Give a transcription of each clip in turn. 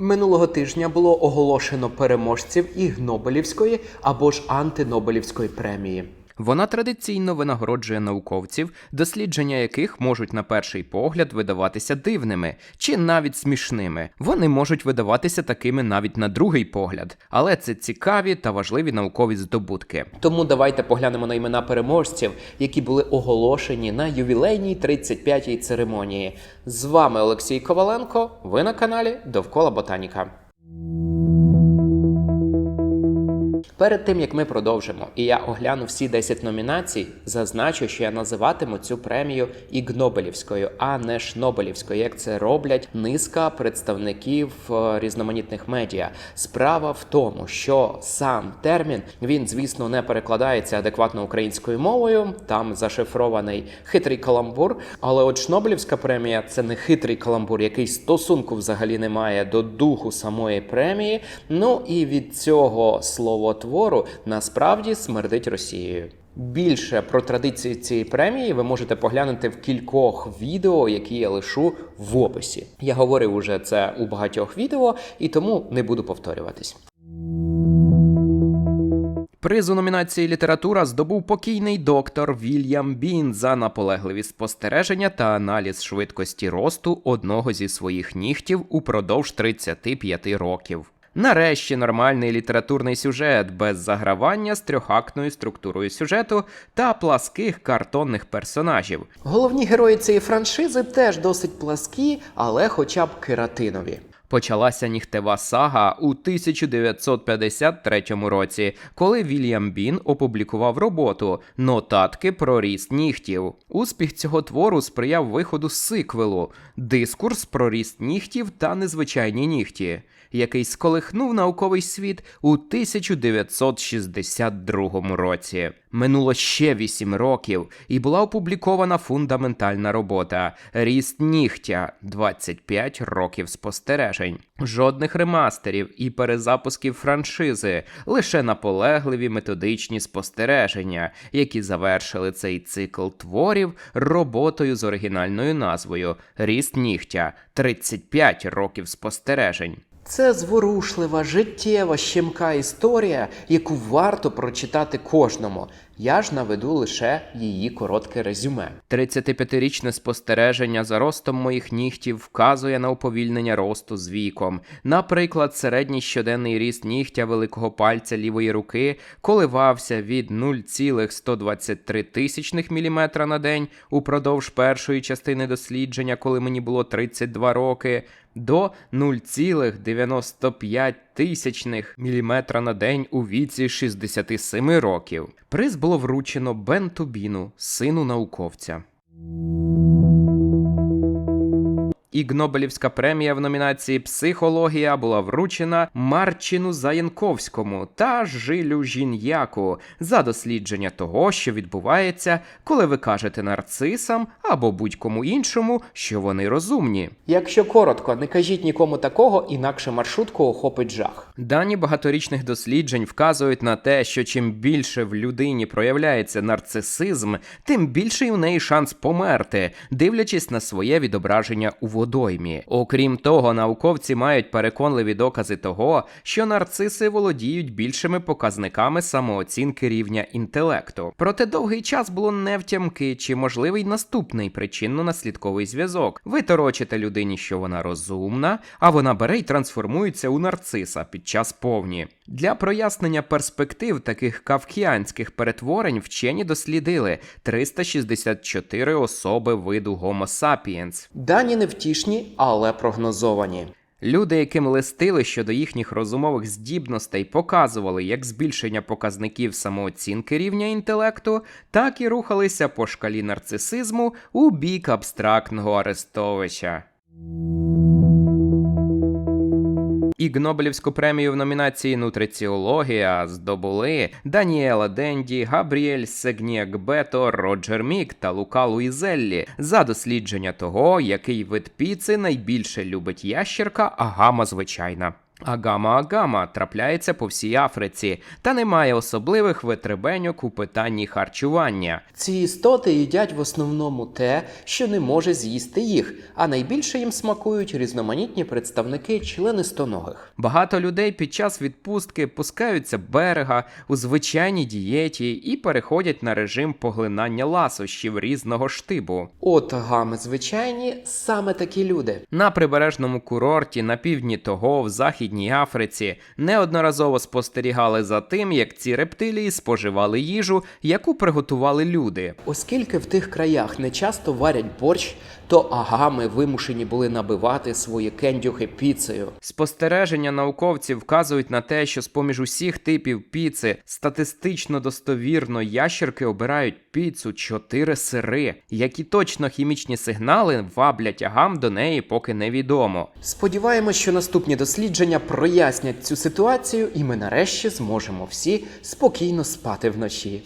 Минулого тижня було оголошено переможців і Нобелівської або ж антинобелівської премії. Вона традиційно винагороджує науковців, дослідження яких можуть на перший погляд видаватися дивними чи навіть смішними. Вони можуть видаватися такими навіть на другий погляд, але це цікаві та важливі наукові здобутки. Тому давайте поглянемо на імена переможців, які були оголошені на ювілейній 35-й церемонії. З вами Олексій Коваленко. Ви на каналі Довкола Ботаніка. Перед тим як ми продовжимо, і я огляну всі 10 номінацій, зазначу, що я називатиму цю премію Ігнобелівською, а не Шнобелівською, як це роблять низка представників е, різноманітних медіа. Справа в тому, що сам термін він, звісно, не перекладається адекватно українською мовою. Там зашифрований хитрий каламбур. Але от Шнобелівська премія це не хитрий каламбур, який стосунку взагалі не має до духу самої премії. Ну і від цього словотвору насправді смердить Росією. Більше про традиції цієї премії ви можете поглянути в кількох відео, які я лишу в описі. Я говорив уже це у багатьох відео, і тому не буду повторюватись. Приз у номінації література здобув покійний доктор Вільям Бін за наполегливі спостереження та аналіз швидкості росту одного зі своїх нігтів упродовж 35 років. Нарешті нормальний літературний сюжет без загравання з трьохактною структурою сюжету та пласких картонних персонажів. Головні герої цієї франшизи теж досить пласкі, але хоча б кератинові. Почалася нігтева сага у 1953 році, коли Вільям Бін опублікував роботу Нотатки про ріст нігтів. Успіх цього твору сприяв виходу сиквелу Дискурс про ріст нігтів та незвичайні нігті, який сколихнув науковий світ у 1962 році. Минуло ще 8 років, і була опублікована фундаментальна робота Ріст нігтя 25 років спостережень. Жодних ремастерів і перезапусків франшизи, лише наполегливі методичні спостереження, які завершили цей цикл творів роботою з оригінальною назвою Ріст нігтя 35 років спостережень. Це зворушлива, життєва, щемка історія, яку варто прочитати кожному. Я ж наведу лише її коротке резюме. 35-річне спостереження за ростом моїх нігтів вказує на уповільнення росту з віком. Наприклад, середній щоденний ріст нігтя великого пальця лівої руки коливався від 0,123 тисячних міліметра на день упродовж першої частини дослідження, коли мені було 32 роки, до 0,95 тисячних міліметра на день у віці 67 років. Приз було вручено Бен Тубіну, сину науковця. Ігнобелівська премія в номінації Психологія була вручена Марчину Заянковському та Жилю Жін'яку за дослідження того, що відбувається, коли ви кажете нарцисам або будь-кому іншому, що вони розумні. Якщо коротко, не кажіть нікому такого, інакше маршрутку охопить жах. Дані багаторічних досліджень вказують на те, що чим більше в людині проявляється нарцисизм, тим більший у неї шанс померти, дивлячись на своє відображення у водоймі. Окрім того, науковці мають переконливі докази того, що нарциси володіють більшими показниками самооцінки рівня інтелекту. Проте довгий час було невтямки, чи можливий наступний причинно-наслідковий зв'язок. Ви торочите людині, що вона розумна, а вона бере й трансформується у нарциса під час повні. Для прояснення перспектив таких кавкіанських перетворень вчені дослідили 364 особи виду Homo sapiens. Дані невтішні, але прогнозовані. Люди, яким листили щодо їхніх розумових здібностей, показували як збільшення показників самооцінки рівня інтелекту, так і рухалися по шкалі нарцисизму у бік абстрактного арестовича. Ігнобелівську премію в номінації Нутриціологія здобули Даніела Денді, Габріель Сегніакбето, Роджер Мік та Лука Луїзеллі за дослідження того, який вид піци найбільше любить ящерка, а гама звичайна. Агама-агама трапляється по всій Африці та не має особливих витребеньок у питанні харчування. Ці істоти їдять в основному те, що не може з'їсти їх, а найбільше їм смакують різноманітні представники членистоногих. Багато людей під час відпустки пускаються берега у звичайній дієті і переходять на режим поглинання ласощів різного штибу. От гами звичайні саме такі люди. На прибережному курорті на півдні того в Західній Африці неодноразово спостерігали за тим, як ці рептилії споживали їжу, яку приготували люди. Оскільки в тих краях не часто варять борщ, то агами вимушені були набивати свої кендюхи піцею. Спостереження науковців вказують на те, що з-поміж усіх типів піци статистично достовірно ящерки обирають піцу чотири сири, які точно хімічні сигнали ваблять агам до неї, поки невідомо. Сподіваємось, що наступні дослідження прояснять цю ситуацію, і ми нарешті зможемо всі спокійно спати вночі.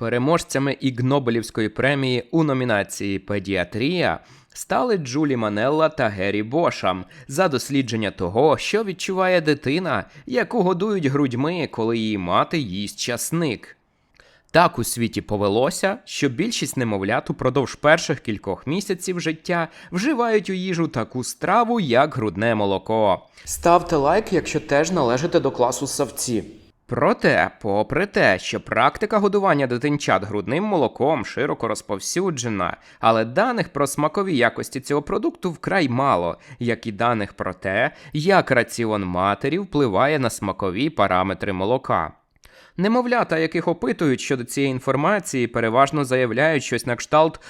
Переможцями Ігнобелівської премії у номінації Педіатрія стали Джулі Манелла та Геррі Бошам за дослідження того, що відчуває дитина, яку годують грудьми, коли її мати їсть часник. Так у світі повелося, що більшість немовлят упродовж перших кількох місяців життя вживають у їжу таку страву, як грудне молоко. Ставте лайк, якщо теж належите до класу савці. Проте, попри те, що практика годування дитинчат грудним молоком широко розповсюджена, але даних про смакові якості цього продукту вкрай мало, як і даних про те, як раціон матері впливає на смакові параметри молока. Немовлята, яких опитують щодо цієї інформації, переважно заявляють щось на кшталт.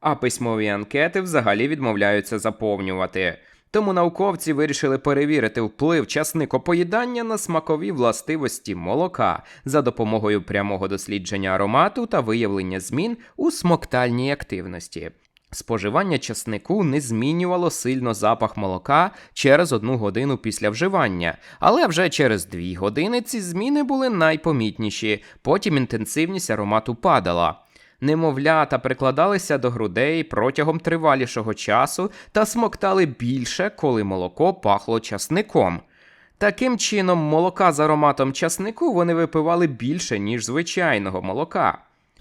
А письмові анкети взагалі відмовляються заповнювати. Тому науковці вирішили перевірити вплив часникопоїдання на смакові властивості молока за допомогою прямого дослідження аромату та виявлення змін у смоктальній активності. Споживання часнику не змінювало сильно запах молока через одну годину після вживання, але вже через дві години ці зміни були найпомітніші, потім інтенсивність аромату падала. Немовлята прикладалися до грудей протягом тривалішого часу та смоктали більше, коли молоко пахло часником. Таким чином, молока з ароматом часнику вони випивали більше, ніж звичайного молока.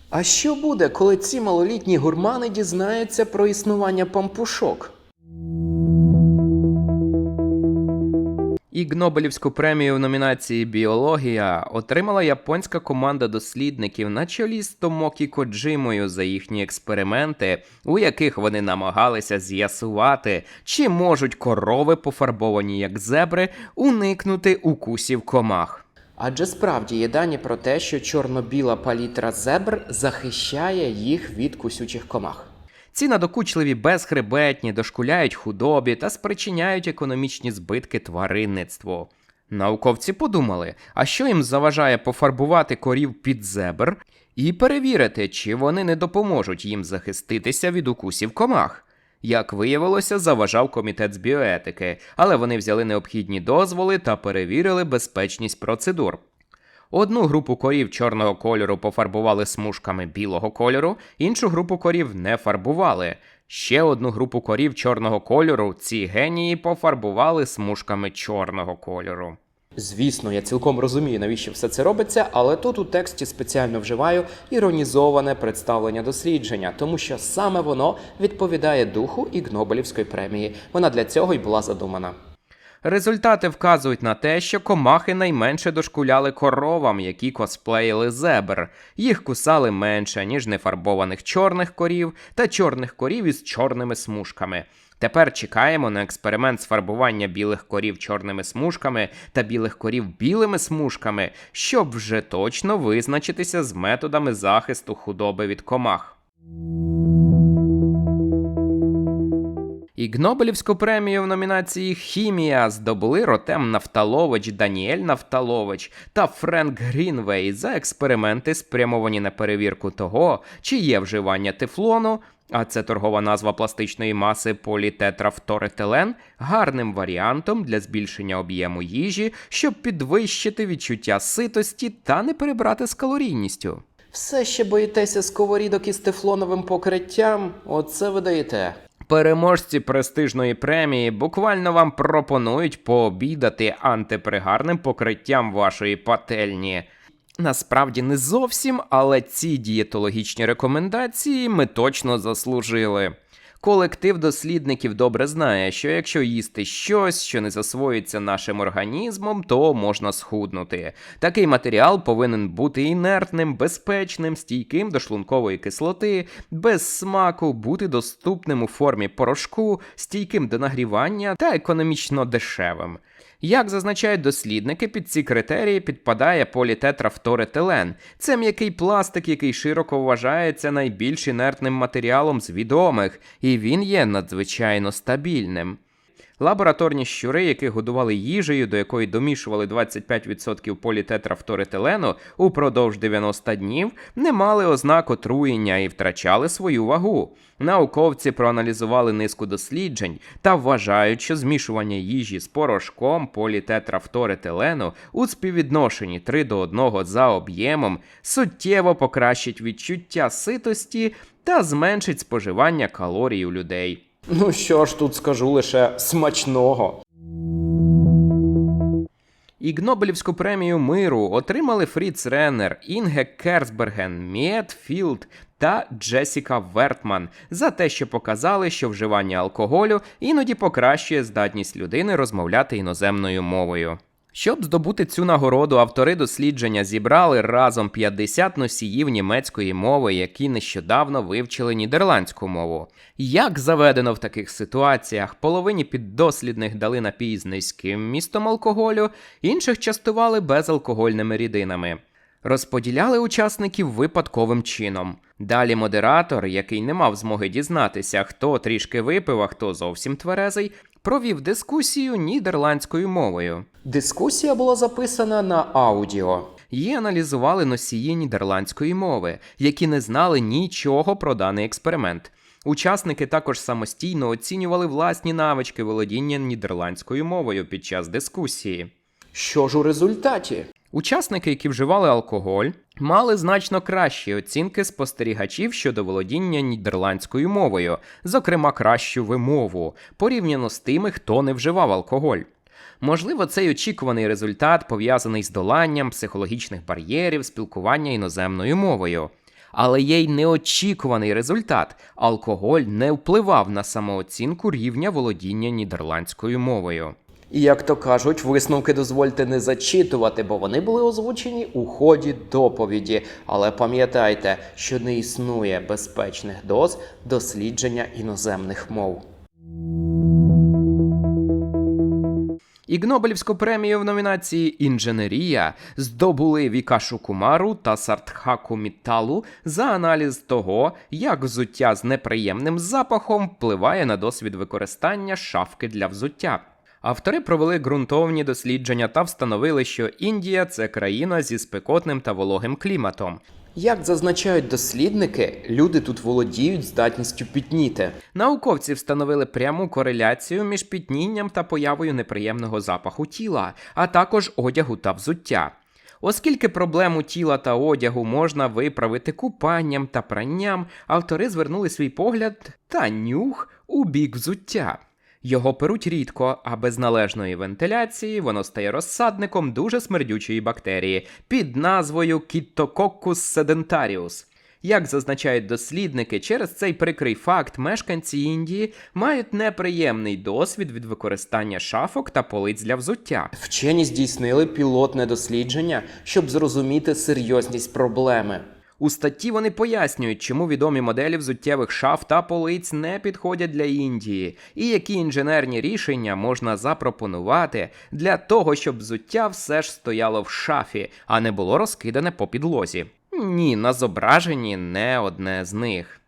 А що буде, коли ці малолітні гурмани дізнаються про існування пампушок? Ігнобелівську премію в номінації Біологія отримала японська команда дослідників на чолі з Томокі Коджимою за їхні експерименти, у яких вони намагалися з'ясувати, чи можуть корови, пофарбовані як зебри, уникнути укусів комах. Адже справді є дані про те, що чорно-біла палітра зебр захищає їх від кусючих комах. Ці надокучливі безхребетні дошкуляють худобі та спричиняють економічні збитки тваринництву. Науковці подумали, а що їм заважає пофарбувати корів під зебр і перевірити, чи вони не допоможуть їм захиститися від укусів комах. Як виявилося, заважав комітет з біоетики, але вони взяли необхідні дозволи та перевірили безпечність процедур. Одну групу корів чорного кольору пофарбували смужками білого кольору, іншу групу корів не фарбували. Ще одну групу корів чорного кольору ці генії пофарбували смужками чорного кольору. Звісно, я цілком розумію, навіщо все це робиться, але тут у тексті спеціально вживаю іронізоване представлення дослідження, тому що саме воно відповідає духу Ігнобелівської премії. Вона для цього й була задумана. Результати вказують на те, що комахи найменше дошкуляли коровам, які косплеїли зебр. Їх кусали менше, ніж нефарбованих чорних корів та чорних корів із чорними смужками. Тепер чекаємо на експеримент з фарбування білих корів чорними смужками та білих корів білими смужками, щоб вже точно визначитися з методами захисту худоби від комах. Ігнобелівську премію в номінації Хімія здобули Ротем Нафталович, Даніель Нафталович та Френк Грінвей за експерименти, спрямовані на перевірку того, чи є вживання тефлону, а це торгова назва пластичної маси політетрафторетилен, гарним варіантом для збільшення об'єму їжі, щоб підвищити відчуття ситості та не перебрати з калорійністю. Все ще боїтеся сковорідок із тефлоновим покриттям? Оце ви даєте. Переможці престижної премії буквально вам пропонують пообідати антипригарним покриттям вашої пательні. Насправді не зовсім, але ці дієтологічні рекомендації ми точно заслужили. Колектив дослідників добре знає, що якщо їсти щось, що не засвоїться нашим організмом, то можна схуднути. Такий матеріал повинен бути інертним, безпечним, стійким до шлункової кислоти, без смаку, бути доступним у формі порошку, стійким до нагрівання та економічно дешевим. Як зазначають дослідники, під ці критерії підпадає політетрафторетилен. Це м'який пластик, який широко вважається найбільш інертним матеріалом з відомих, і він є надзвичайно стабільним. Лабораторні щури, які годували їжею, до якої домішували 25% політетрафторетилену упродовж 90 днів, не мали ознак отруєння і втрачали свою вагу. Науковці проаналізували низку досліджень та вважають, що змішування їжі з порошком політетрафторетилену у співвідношенні 3 до 1 за об'ємом суттєво покращить відчуття ситості та зменшить споживання калорій у людей. Ну що ж тут скажу лише смачного. Ігнобелівську премію миру отримали Фріц Реннер, Інге Керсберген, Міет Філд та Джесіка Вертман за те, що показали, що вживання алкоголю іноді покращує здатність людини розмовляти іноземною мовою. Щоб здобути цю нагороду, автори дослідження зібрали разом 50 носіїв німецької мови, які нещодавно вивчили нідерландську мову. Як заведено в таких ситуаціях, половині піддослідних дали напій з низьким містом алкоголю, інших частували безалкогольними рідинами. Розподіляли учасників випадковим чином. Далі модератор, який не мав змоги дізнатися, хто трішки випив, а хто зовсім тверезий, провів дискусію нідерландською мовою. Дискусія була записана на аудіо. Її аналізували носії нідерландської мови, які не знали нічого про даний експеримент. Учасники також самостійно оцінювали власні навички володіння нідерландською мовою під час дискусії. Що ж у результаті? Учасники, які вживали алкоголь, мали значно кращі оцінки спостерігачів щодо володіння нідерландською мовою, зокрема кращу вимову, порівняно з тими, хто не вживав алкоголь. Можливо, цей очікуваний результат пов'язаний з доланням психологічних бар'єрів спілкування іноземною мовою. Але є й неочікуваний результат: алкоголь не впливав на самооцінку рівня володіння нідерландською мовою. І як то кажуть, висновки дозвольте не зачитувати, бо вони були озвучені у ході доповіді. Але пам'ятайте, що не існує безпечних доз дослідження іноземних мов. Ігнобелівську премію в номінації Інженерія здобули Вікашу Кумару та Сартхаку Мітталу за аналіз того, як взуття з неприємним запахом впливає на досвід використання шафки для взуття. Автори провели ґрунтовні дослідження та встановили, що Індія це країна зі спекотним та вологим кліматом. Як зазначають дослідники, люди тут володіють здатністю пітніти. Науковці встановили пряму кореляцію між пітнінням та появою неприємного запаху тіла, а також одягу та взуття. Оскільки проблему тіла та одягу можна виправити купанням та пранням, автори звернули свій погляд та нюх у бік взуття. Його перуть рідко, а без належної вентиляції воно стає розсадником дуже смердючої бактерії під назвою Kitococcus sedentarius. Як зазначають дослідники, через цей прикрий факт мешканці Індії мають неприємний досвід від використання шафок та полиць для взуття. Вчені здійснили пілотне дослідження, щоб зрозуміти серйозність проблеми. У статті вони пояснюють, чому відомі моделі взуттєвих шаф та полиць не підходять для Індії, і які інженерні рішення можна запропонувати для того, щоб взуття все ж стояло в шафі, а не було розкидане по підлозі. Ні, на зображенні не одне з них.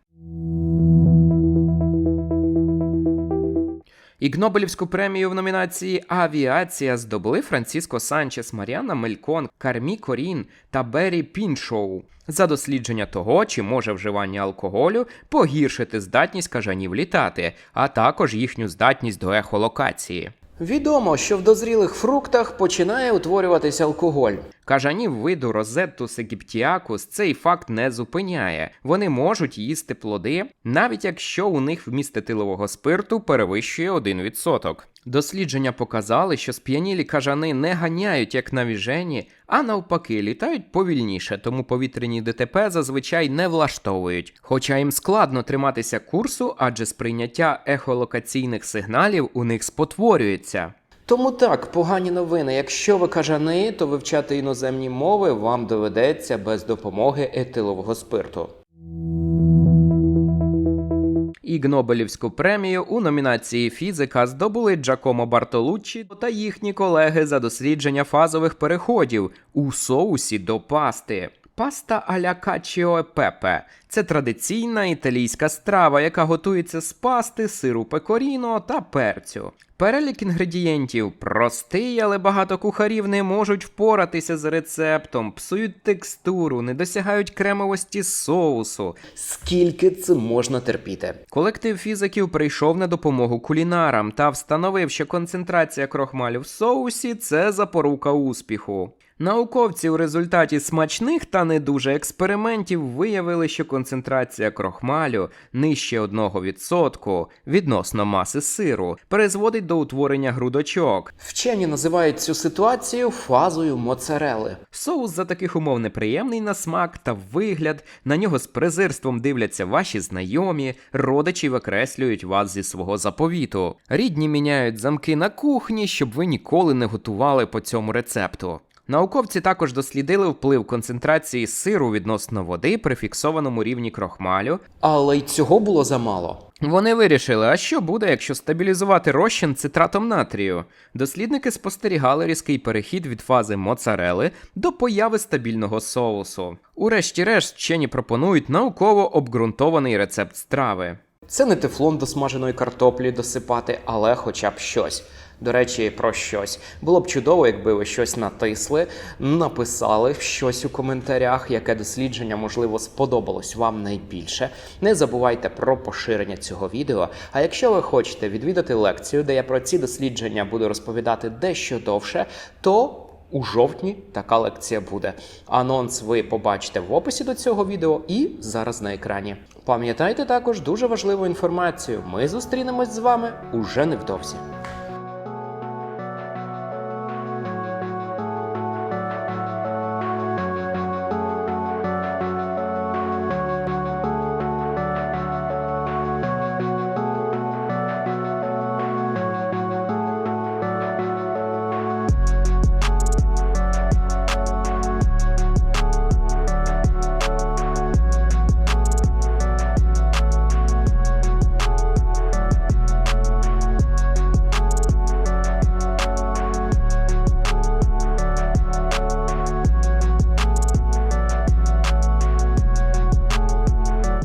Ігнобелівську премію в номінації Авіація здобули Франциско Санчес, Маріана Мелькон, Кармі Корін та Беррі Піншоу за дослідження того, чи може вживання алкоголю погіршити здатність кажанів літати, а також їхню здатність до ехолокації. Відомо, що в дозрілих фруктах починає утворюватися алкоголь. Кажанів виду Розеттус егіптіакус цей факт не зупиняє. Вони можуть їсти плоди, навіть якщо у них вміст етилового спирту перевищує 1%. Дослідження показали, що сп'янілі кажани не ганяють як навіжені, а навпаки літають повільніше, тому повітряні ДТП зазвичай не влаштовують. Хоча їм складно триматися курсу, адже сприйняття ехолокаційних сигналів у них спотворюється. Тому так, погані новини. Якщо ви кажани, то вивчати іноземні мови вам доведеться без допомоги етилового спирту. Іг Нобелівську премію у номінації фізика здобули Джакомо Бартолуччі та їхні колеги за дослідження фазових переходів у соусі до пасти. Паста аля качіо пепе це традиційна італійська страва, яка готується з пасти, сиру пекоріно та перцю. Перелік інгредієнтів простий, але багато кухарів не можуть впоратися з рецептом, псують текстуру, не досягають кремовості соусу. Скільки це можна терпіти? Колектив фізиків прийшов на допомогу кулінарам та встановив, що концентрація крохмалю в соусі це запорука успіху. Науковці у результаті смачних та не дуже експериментів виявили, що концентрація крохмалю нижче 1% відносно маси сиру призводить до утворення грудочок. Вчені називають цю ситуацію фазою моцарели. Соус за таких умов неприємний на смак та вигляд. На нього з презирством дивляться ваші знайомі, родичі викреслюють вас зі свого заповіту. Рідні міняють замки на кухні, щоб ви ніколи не готували по цьому рецепту. Науковці також дослідили вплив концентрації сиру відносно води при фіксованому рівні крохмалю. Але й цього було замало. Вони вирішили, а що буде, якщо стабілізувати розчин цитратом натрію? Дослідники спостерігали різкий перехід від фази моцарели до появи стабільного соусу. Урешті-решт, вчені пропонують науково обґрунтований рецепт страви. Це не тефлон до смаженої картоплі досипати, але хоча б щось. До речі, про щось. Було б чудово, якби ви щось натисли, написали щось у коментарях, яке дослідження, можливо, сподобалось вам найбільше. Не забувайте про поширення цього відео. А якщо ви хочете відвідати лекцію, де я про ці дослідження буду розповідати дещо довше, то у жовтні така лекція буде. Анонс ви побачите в описі до цього відео і зараз на екрані. Пам'ятайте також дуже важливу інформацію. Ми зустрінемось з вами уже невдовзі.